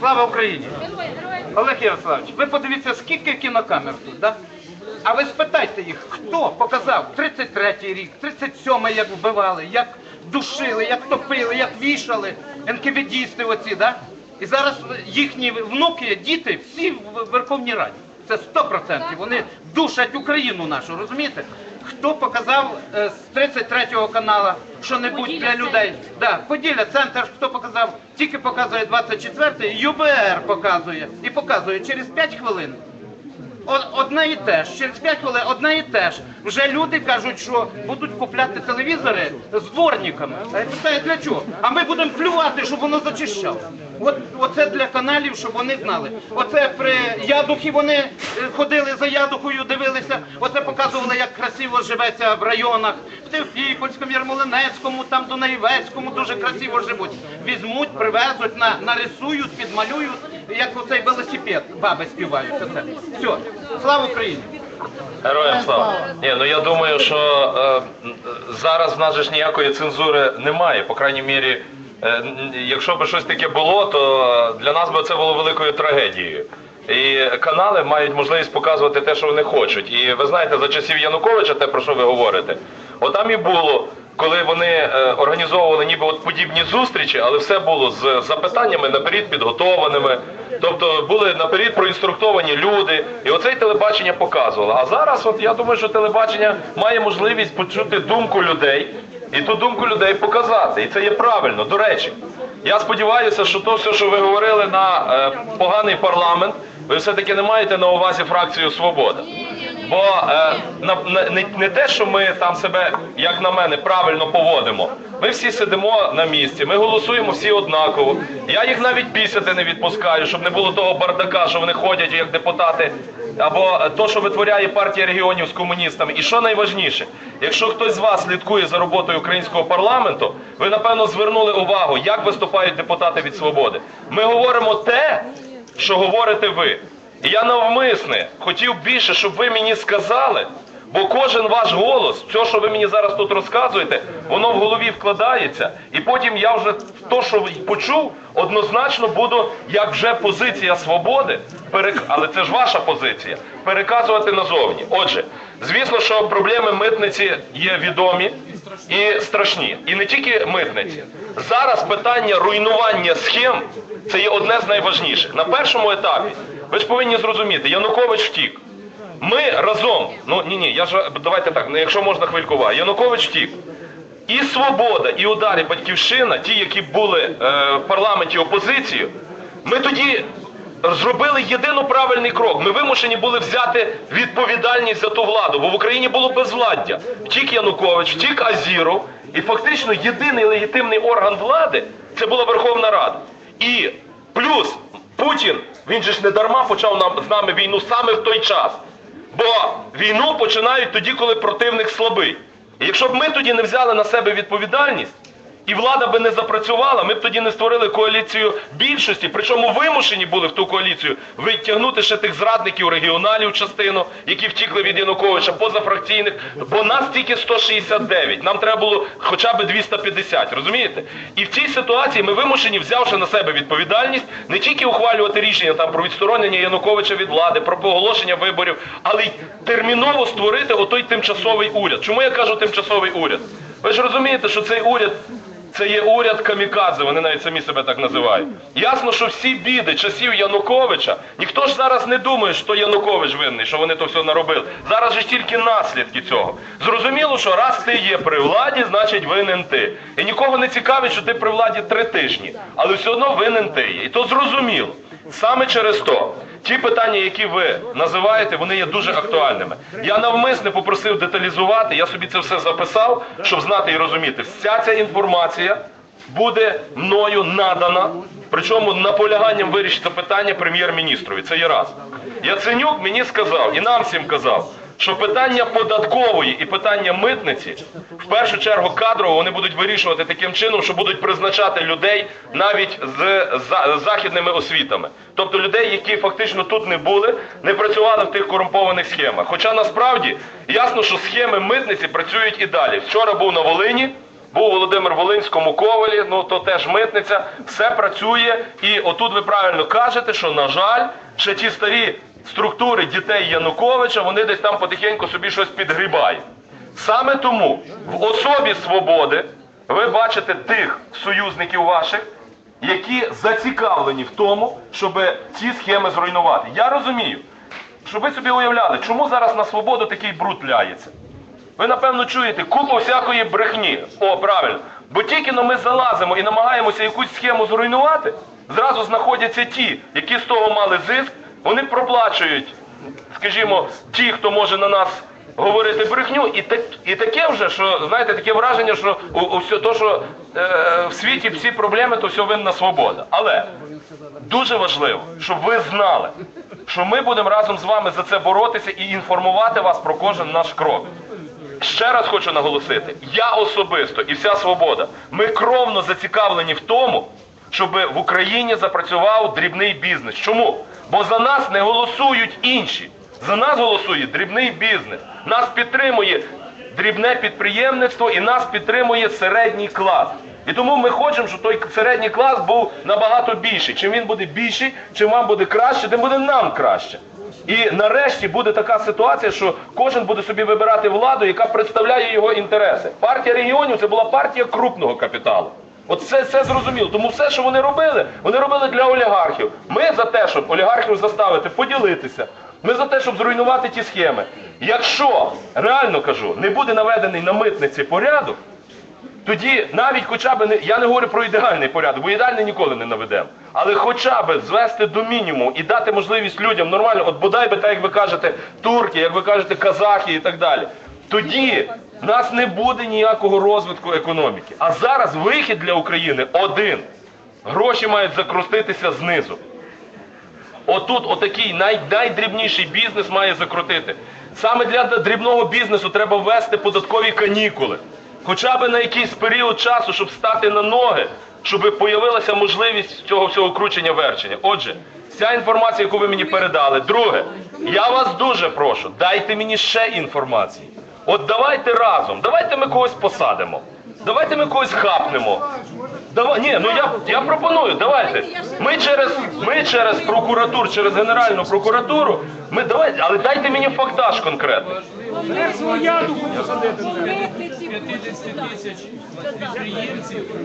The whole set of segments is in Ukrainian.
Слава Україні! Олег Ярославович, ви подивіться, скільки кінокамер тут, да? А ви спитайте їх, хто показав 33-й рік, 37-й, як вбивали, як душили, як топили, як вішали, НКВДісти оці, да? І зараз їхні внуки, діти, всі в Верховній Раді. Це 100%. Вони душать Україну нашу, розумієте? Хто показав е, з 33-го канала що-небудь для людей? Да, Поділля, центр, хто показав, тільки показує 24-й, ЮБР показує. І показує через 5 хвилин. О- Одне і те ж, через 5 хвилин одне і те ж. Вже люди кажуть, що будуть купляти телевізори з дворниками. А я питаю, для чого? А ми будемо плювати, щоб воно зачищало. От оце для каналів, щоб вони знали. Оце при ядухі вони е, ходили за ядухою, дивилися. Оце показували, як красиво живеться в районах. В Тевфікольському, Ярмолинецькому, там Дунаєвецькому дуже красиво живуть. Візьмуть, привезуть, на, нарисують, підмалюють, як оцей велосипед баби співають. Оце. Все. Слава Україні! Героям слава. Ні, ну я думаю, що е, зараз в нас же ж ніякої цензури немає. По крайній мірі, якщо б щось таке було, то для нас би це було великою трагедією. І канали мають можливість показувати те, що вони хочуть. І ви знаєте, за часів Януковича, те про що ви говорите, отам і було. Коли вони е, організовували ніби от подібні зустрічі, але все було з запитаннями наперед підготованими, тобто були наперед проінструктовані люди, і оце й телебачення показувало. А зараз, от я думаю, що телебачення має можливість почути думку людей і ту думку людей показати. І це є правильно. До речі, я сподіваюся, що то все, що ви говорили на е, поганий парламент, ви все-таки не маєте на увазі фракцію Свобода. Бо е, на, не, не те, що ми там себе, як на мене, правильно поводимо. Ми всі сидимо на місці, ми голосуємо всі однаково. Я їх навіть пісяти не відпускаю, щоб не було того бардака, що вони ходять як депутати, або то, що витворяє партія регіонів з комуністами. І що найважніше, якщо хтось з вас слідкує за роботою українського парламенту, ви напевно звернули увагу, як виступають депутати від свободи. Ми говоримо те, що говорите ви. Я навмисне хотів більше, щоб ви мені сказали, бо кожен ваш голос, все, що ви мені зараз тут розказуєте, воно в голові вкладається. І потім я вже то, що почув, однозначно буду, як вже позиція свободи, перек- але це ж ваша позиція, переказувати назовні. Отже, звісно, що проблеми митниці є відомі і страшні. І не тільки митниці. Зараз питання руйнування схем це є одне з найважніших. На першому етапі ви ж повинні зрозуміти, Янукович втік. Ми разом, ну ні, ні, давайте так, ну, якщо можна хвилькова, Янукович втік. І свобода, і ударі батьківщина, ті, які були е, в парламенті опозицією, ми тоді зробили єдино правильний крок. Ми вимушені були взяти відповідальність за ту владу, бо в Україні було безвладдя. Втік Янукович, втік Азіров, і фактично єдиний легітимний орган влади це була Верховна Рада. І плюс Путін, він же ж не дарма почав нам з нами війну саме в той час. Бо війну починають тоді, коли противник слабий. І якщо б ми тоді не взяли на себе відповідальність, і влада би не запрацювала, ми б тоді не створили коаліцію більшості, причому вимушені були в ту коаліцію витягнути ще тих зрадників регіоналів частину, які втікли від Януковича, позафракційних, бо нас тільки 169, нам треба було хоча б 250, розумієте? І в цій ситуації ми вимушені, взявши на себе відповідальність, не тільки ухвалювати рішення там про відсторонення Януковича від влади, про оголошення виборів, але й терміново створити отой тимчасовий уряд. Чому я кажу тимчасовий уряд? Ви ж розумієте, що цей уряд це є уряд камікадзе, вони навіть самі себе так називають. Ясно, що всі біди часів Януковича, ніхто ж зараз не думає, що Янукович винний, що вони то все наробили. Зараз же тільки наслідки цього. Зрозуміло, що раз ти є при владі, значить винен ти. І нікого не цікавить, що ти при владі три тижні, але все одно винен ти є. І то зрозуміло. Саме через то. Ті питання, які ви називаєте, вони є дуже актуальними. Я навмисне попросив деталізувати, я собі це все записав, щоб знати і розуміти. Вся ця інформація буде мною надана, причому наполяганням вирішиться питання прем'єр-міністрові. Це є раз. Яценюк мені сказав, і нам всім казав, що питання податкової і питання митниці в першу чергу кадрово вони будуть вирішувати таким чином, що будуть призначати людей навіть з західними освітами, тобто людей, які фактично тут не були, не працювали в тих корумпованих схемах. Хоча насправді ясно, що схеми митниці працюють і далі. Вчора був на Волині. був Володимир Волинському Ковалі, ну то теж митниця, все працює. І отут ви правильно кажете, що на жаль, ще ті старі структури дітей Януковича, вони десь там потихеньку собі щось підгрібають. Саме тому в особі свободи ви бачите тих союзників ваших, які зацікавлені в тому, щоб ці схеми зруйнувати. Я розумію, щоб ви собі уявляли, чому зараз на свободу такий бруд ляється. Ви напевно чуєте купу всякої брехні. О, правильно. Бо тільки ми залазимо і намагаємося якусь схему зруйнувати, зразу знаходяться ті, які з того мали зиск, вони проплачують, скажімо, ті, хто може на нас говорити брехню, і, так, і таке вже, що знаєте, таке враження, що у, у все, то, що е, в світі всі проблеми, то все винна свобода. Але дуже важливо, щоб ви знали, що ми будемо разом з вами за це боротися і інформувати вас про кожен наш крок. Ще раз хочу наголосити, я особисто і вся свобода, ми кровно зацікавлені в тому, щоб в Україні запрацював дрібний бізнес. Чому? Бо за нас не голосують інші. За нас голосує дрібний бізнес. Нас підтримує дрібне підприємництво і нас підтримує середній клас. І тому ми хочемо, щоб той середній клас був набагато більший. Чим він буде більший, чим вам буде краще, тим буде нам краще. І нарешті буде така ситуація, що кожен буде собі вибирати владу, яка представляє його інтереси. Партія регіонів це була партія крупного капіталу. От це, це зрозуміло. Тому все, що вони робили, вони робили для олігархів. Ми за те, щоб олігархів заставити поділитися. Ми за те, щоб зруйнувати ті схеми. Якщо реально кажу, не буде наведений на митниці порядок, тоді навіть хоча б не я не говорю про ідеальний порядок, бо ідеальний ніколи не наведемо. Але хоча б звести до мінімуму і дати можливість людям нормально, от бодай би так, як ви кажете, турки, як ви кажете, казахи і так далі. Тоді в нас не буде ніякого розвитку економіки. А зараз вихід для України один. Гроші мають закрутитися знизу. Отут отакий най, найдрібніший бізнес має закрутити. Саме для дрібного бізнесу треба ввести податкові канікули. Хоча б на якийсь період часу, щоб стати на ноги, щоб появилася можливість цього всього кручення верчення. Отже, вся інформація, яку ви мені передали. Друге, я вас дуже прошу, дайте мені ще інформації. От давайте разом, давайте ми когось посадимо. Давайте ми когось хапнемо. Давай, ні, ну я, я пропоную, давайте. Ми через, ми через прокуратуру, через Генеральну прокуратуру, ми давайте, але дайте мені фактаж конкретний.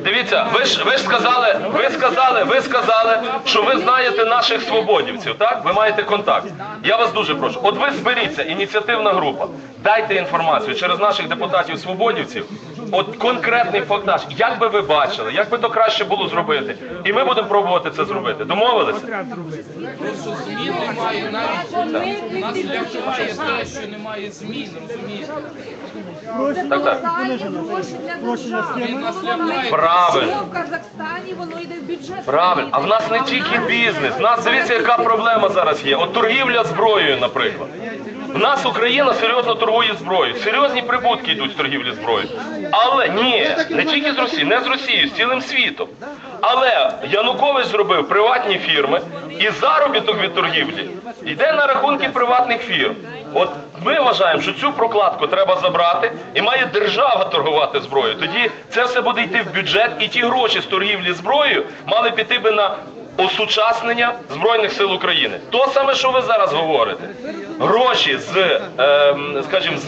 Дивіться, ви ж ви ж сказали, ви сказали, ви сказали, що ви знаєте наших свободівців, так? Ви маєте контакт. Я вас дуже прошу. От ви зберіться, ініціативна група, дайте інформацію через наших депутатів свободівців. От конкретний фактаж, як би ви бачили, як би то краще було зробити, і ми будемо пробувати це зробити. Домовилися? Змін немає навіть нас лякає те, що немає змін, розумієте? Так, так. Правильно. в Казахстані, воно йде в бюджет. Правильно, а в нас не тільки бізнес. В нас дивіться, яка проблема зараз є. От торгівля зброєю, наприклад. В нас Україна серйозно торгує зброєю. Серйозні прибутки йдуть з торгівлі зброєю. Але ні, не тільки з Росії, не з Росією, з цілим світом. Але Янукович зробив приватні фірми, і заробіток від торгівлі йде на рахунки приватних фірм. От ми вважаємо, що цю прокладку треба забрати, і має держава торгувати зброєю. Тоді це все буде йти в бюджет, і ті гроші з торгівлі зброєю мали піти би на осучаснення Збройних сил України. То саме, що ви зараз говорите. Гроші з, е, скажімо, з